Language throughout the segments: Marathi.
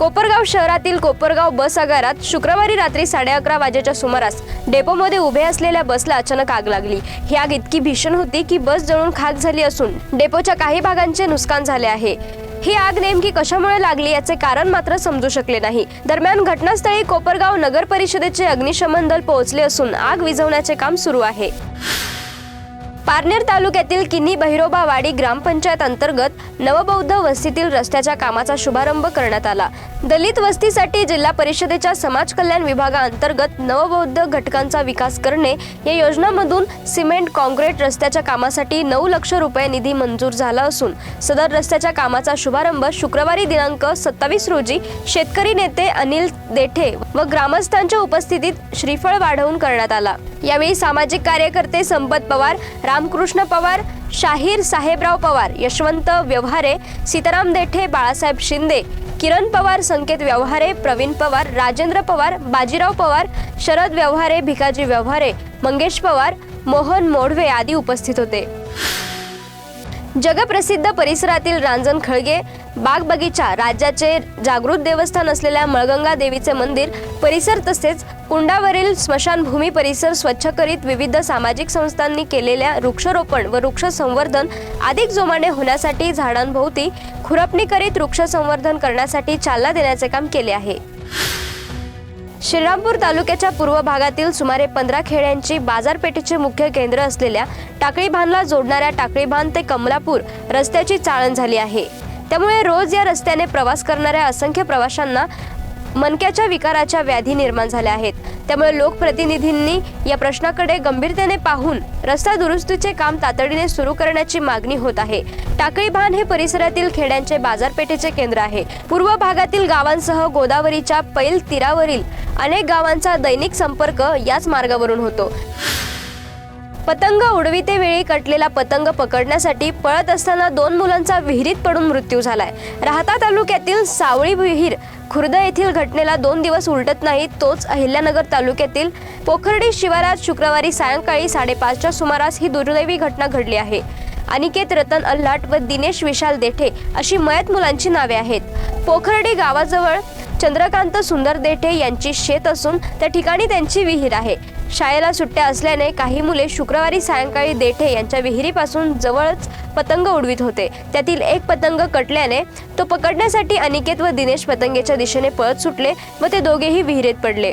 कोपरगाव शहरातील कोपरगाव बस आगारात शुक्रवारी रात्री साडे अकरा वाजेच्या सुमारास डेपोमध्ये उभे असलेल्या बसला अचानक आग लागली. ही आग इतकी भीषण होती की बस जळून खाक झाली असून डेपोच्या काही भागांचे नुकसान झाले आहे. ही आग नेमकी कशामुळे लागली याचे कारण मात्र समजू शकले नाही. दरम्यान घटनास्थळी कोपरगाव नगर परिषदेचे अग्निशमन दल पोहोचले असून आग विझवण्याचे काम सुरू आहे. पारनेर तालुक्यातील किन्नी बहिरोबावाडी ग्रामपंचायत अंतर्गत नवबौद्ध वस्तीतील रस्त्याच्या कामाचा शुभारंभ करण्यात आला. दलित वस्तीसाठी जिल्हा परिषदेच्या समाज कल्याण विभागाअंतर्गत नवबौद्ध घटकांचा विकास करणे या योजनामधून सिमेंट कॉन्क्रीट रस्त्याच्या कामासाठी नऊ लक्ष रुपये निधी मंजूर झाला असून सदर रस्त्याच्या कामाचा शुभारंभ शुक्रवारी दिनांक सत्तावीस रोजी शेतकरी नेते अनिल देठे व ग्रामस्थांच्या उपस्थितीत श्रीफळ वाढवून करण्यात आला. यावेळी सामाजिक कार्यकर्ते संपत पवार राम रामकृष्ण पवार शाहीर साहेबराव पवार यशवंत व्यवहारे सीताराम देठे बाळासाहेब शिंदे किरण पवार संकेत व्यवहारे प्रवीण पवार राजेंद्र पवार बाजीराव पवार शरद व्यवहारे भिकाजी व्यवहारे मंगेश पवार मोहन मोडवे आदी उपस्थित होते. जगप्रसिद्ध परिसरातील रांजण खळगे बाग बगीचा राज्याचे जागृत देवस्थान असलेल्या मळगंगा देवीचे मंदिर परिसर तसेच कुंडावरील स्मशानभूमी परिसर स्वच्छ करीत विविध सामाजिक संस्थांनी केलेल्या वृक्षारोपण व वृक्ष संवर्धन अधिक जोमाने होण्यासाठी झाडांभोवती खुरपणी करीत वृक्ष संवर्धन करण्यासाठी चालना देण्याचे काम केले आहे. श्रीरामपूर तालुक्याच्या पूर्व भागातील सुमारे पंधरा खेड्यांची बाजारपेठेचे मुख्य केंद्र असलेल्या टाकळीभानला जोडणाऱ्या टाकळीभान ते कमलापूर रस्त्याची चाळण झाली आहे. त्यामुळे रोज या रस्त्याने प्रवास करणाऱ्या असंख्य प्रवाशांना मनक्याच्या विकाराच्या व्याधी निर्माण झाल्या आहेत. त्यामुळे लोकप्रतिनिधींनी या प्रश्नाकडे गंभीरतेने पाहून रस्ता दुरुस्तीचे काम तातडीने सुरू करण्याची मागणी होत आहे. टाकळीभान हे परिसरातील खेड्यांचे बाजारपेठेचे केंद्र आहे. पूर्व भागातील गावांसह गोदावरीच्या पैल तीरावरील अनेक गावांचा दैनिक संपर्क याच मार्गावरून होतो. पतंग उडविते वेळी कटलेला पतंग पकडण्यासाठी पळत असताना दोन मुलांचा विहिरीत पडून मृत्यू झालाय. राहता तालुक्यातील सावळी विहीर खुर्द येथील घटनेला दोन दिवस उलटत नाही तोच अहिल्यानगर तालुक्यातील पोखर्डी शिवारात शुक्रवारी सायंकाळी साडेपाचच्या सुमारास ही दुर्दैवी घटना घडली आहे. अनिकेत रतन अल्लाट व दिनेश विशाल देठे अशी मयत मुलांची नावे आहेत. पोखर्डी गावाजवळ चंद्रकांत सुंदर देठे यांची शेत असून त्या ठिकाणी त्यांची विहीर आहे. शाळेला सुट्ट्या असल्याने काही मुले शुक्रवारी सायंकाळी देठे यांच्या विहिरीपासून जवळच पतंग उडवीत होते. त्यातील एक पतंग कटल्याने तो पकडण्यासाठी अनिकेत व दिनेश पतंगेच्या दिशेने पळत सुटले व ते दोघेही विहिरीत पडले.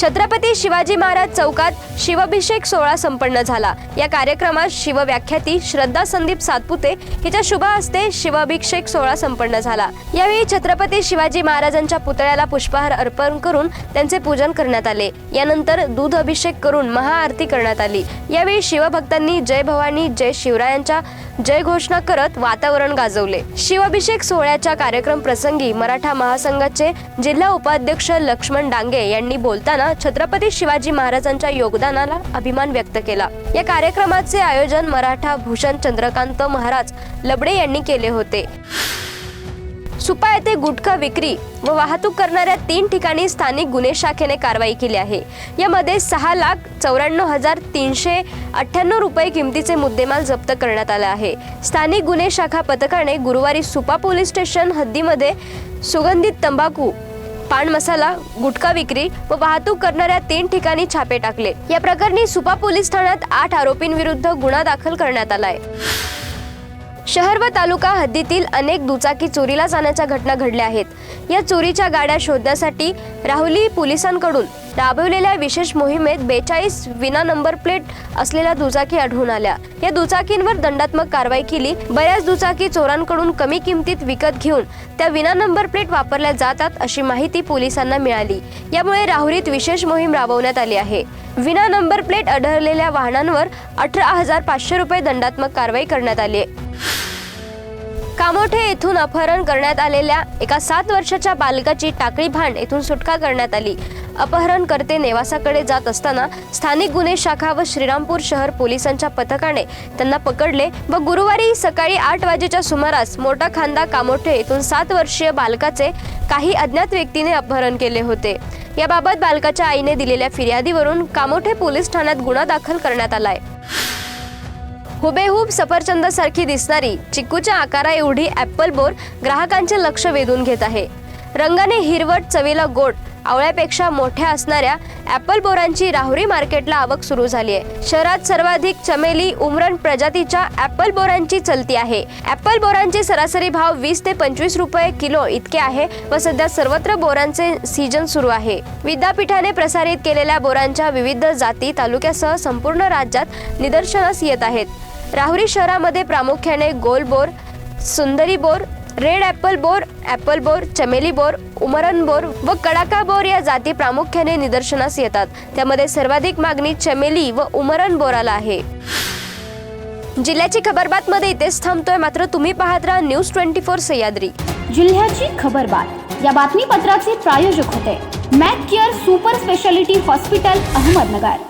छत्रपती शिवाजी महाराज चौकात शिवाभिषेक सोहळा संपन्न झाला. या कार्यक्रमात शिवव्याख्याती श्रद्धा संदीप सातपुते हिच्या शुभ हस्ते शिवाभिषेक सोहळा संपन्न झाला. यावेळी छत्रपती शिवाजी महाराजांच्या पुतळ्याला पुष्पहार अर्पण करून त्यांचे पूजन करण्यात आले. यानंतर दूध अभिषेक करून महाआरती करण्यात आली. यावेळी शिवभक्तांनी जय भवानी जय शिवरायांच्या जय घोषणा करत वातावरण गाजवले. शिवाभिषेक सोहळ्याच्या कार्यक्रम प्रसंगी मराठा महासंघाचे जिल्हा उपाध्यक्ष लक्ष्मण डांगे यांनी बोलताना छत्रपती शिवाजी महाराजांच्या योगदानाला अभिमान व्यक्त केला. या कार्यक्रमाचे आयोजन मराठा भूषण चंद्रकांत महाराज लबडे यांनी केले होते. सुपा येथे गुटखा विक्री व वाहतूक करणाऱ्या तीन ठिकाणी स्थानिक गुन्हे शाखेने कारवाई केली आहे. यामध्ये सहा लाख चौऱ्याण्णव हजार तीनशे अठ्ठ्याण्णव रुपये किमतीचे मुद्देमाल जप्त करण्यात आला आहे. स्थानिक गुन्हे शाखा पथकाने गुरुवारी सुपा पोलीस स्टेशन हद्दीमध्ये सुगंधित तंबाखू पान मसाला गुटखा विक्री व वाहतूक करणाऱ्या तीन ठिकाणी छापे टाकले. या प्रकरणी सुपा पोलीस ठाण्यात आठ आरोपींविरुद्ध गुन्हा दाखल करण्यात आलाय. शहर व तालुका हद्दीतील अनेक दुचाकी चोरीला जाण्याच्या घटना घडल्या आहेत. या चोरीच्या गाड्या शोधण्यासाठी राहुली पोलिसांकडून राबवलेल्या विशेष मोहिमेत बेचाळीस विना नंबर प्लेट असलेल्या दुचाकी आढळून आल्या. या दुचाकींवर दंडात्मक कारवाई केली. बऱ्याच दुचाकी चोरांकडून कमी किमतीत विकत घेऊन त्या विना नंबर प्लेट वापरल्या जातात अशी माहिती पोलिसांना मिळाली. यामुळे राहुरीत विशेष मोहीम राबवण्यात आली आहे. विना नंबर प्लेट आढळलेल्या वाहनांवर अठरा हजार पाचशे रुपये दंडात्मक कारवाई करण्यात आली आहे. कामोठे येथून अपहरण करण्यात आलेल्या एका सात वर्षाच्या बालकाची टाकळी भांड येथून सुटका करण्यात आली. अपहरणकर्ते नेवासाकडे जात असताना स्थानिक गुन्हे शाखा व श्रीरामपूर शहर पोलिसांच्या पथकाने त्यांना पकडले व गुरुवारी सकाळी आठ वाजेच्या सुमारास मोठा खांदा कामोठे येथून सात वर्षीय बालकाचे काही अज्ञात व्यक्तीने अपहरण केले होते. याबाबत बालकाच्या आईने दिलेल्या फिर्यादीवरून कामोठे पोलीस ठाण्यात गुन्हा दाखल करण्यात आलाय. हुबेहूब सफरचंदासारखी दिसणारी चिक्कूच्या आकारा एवढी ॲपल बोर ग्राहकांचे लक्ष वेधून घेत आहे. रंगाने हिरवट चवीला गोड आवळ्यापेक्षा मोठ्या असणाऱ्या ॲपल बोरांची राहुरी मार्केटला आवक सुरू झाली आहे. शहरात सर्वाधिक चमेली उमरण प्रजातीच्या ॲपल बोरांची चलती आहे. ॲपल बोरांचे सरासरी भाव वीस ते पंचवीस रुपये किलो इतके आहे व सध्या सर्वत्र बोरांचे सीजन सुरू आहे. विद्यापीठाने प्रसारित केलेल्या बोरांच्या विविध जाती तालुक्यासह संपूर्ण राज्यात निदर्शनास येत आहेत. राहुरी शहरामध्ये प्रामुख्याने गोल बोर सुंदरी बोर रेड ॲपल बोर ॲपल बोर चमेली बोर उमरन बोर व कडाका बोर या जाती प्रामुख्याने निदर्शनास येतात. त्यामध्ये सर्वाधिक मागणी चमेली व उमरन बोराला आहे. जिल्ह्याची खबरबात मध्ये इथेच थांबतोय. मात्र तुम्ही पाहत राहा न्यूज ट्वेंटी फोर सह्याद्री. जिल्ह्याची खबरबात. या बातमीपत्राचे प्रायोजक होते. Mac care super speciality hospital Ahmednagar.